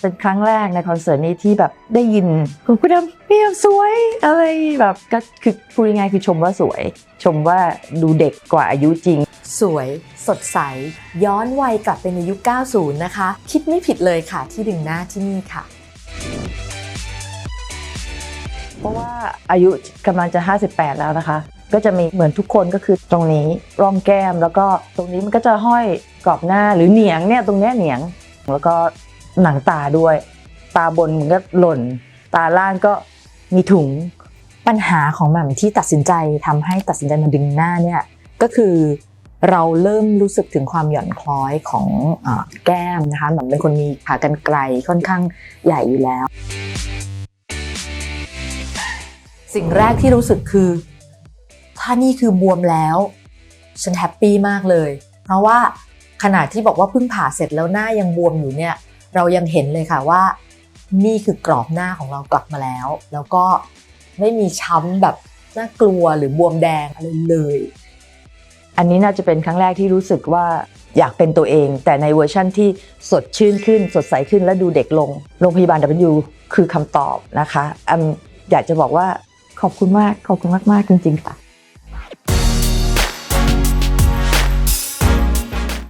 เป็นครั้งแรกในคอนเสิร์ตนี้ที่แบบได้ยินคุณผู้ดำเมียสวยอะไรแบบก็คือพูดง่ายๆคือชมว่าสวย ชมว่าดูเด็กกว่าอายุจริง สวยสดใส ย้อนวัยกลับไปในยุค 90 นะคะ คิดไม่ผิดเลยค่ะที่ดึงหน้าที่นี่ค่ะ เพราะว่าอายุกำลังจะ 58 แล้วนะคะ ก็จะมีเหมือนทุกคนก็คือตรงนี้ร่องแก้มแล้วก็ตรงนี้มันก็จะห้อยกรอบหน้าหรือเหนียงเนี่ยตรงเนี้ยเหนียง แล้วก็หนังตาด้วย ตาบนมันก็หล่น ตาล่างก็มีถุงปัญหาของแหม่มที่ตัดสินใจทำให้ตัดสินใจมาดึงหน้าเนี่ยก็คือเราเริ่มรู้สึกถึงความหย่อนคล้อยของอแก้มนะคะแหม่มเป็นคนมีขากรรไกรค่อนข้างใหญ่อยู่แล้ว สิ่งแรกที่รู้สึกคือานี่คือบวมแล้ว ฉันแฮปปี้มากเลย เพราะว่าขณะที่บอกว่าเพิ่งผ่าเสร็จแล้วหน้ายังบวมอยู่เนี่ย เรายังเห็นเลยค่ะว่า นี่คือกรอบหน้าของเรากลับมาแล้ว แล้วก็ไม่มีช้ำแบบน่ากลัวหรือบวมแดงอะไรเลย อันนี้น่าจะเป็นครั้งแรกที่รู้สึกว่าอยากเป็นตัวเอง แต่ในเวอร์ชั่นที่สดชื่นขึ้น สดใสขึ้นและดูเด็กลง โรงพยาบาล W คือคำตอบนะคะออยากจะบอกว่าขอบคุณมาก ขอบคุณมาก ๆ จริง ๆ ค่ะ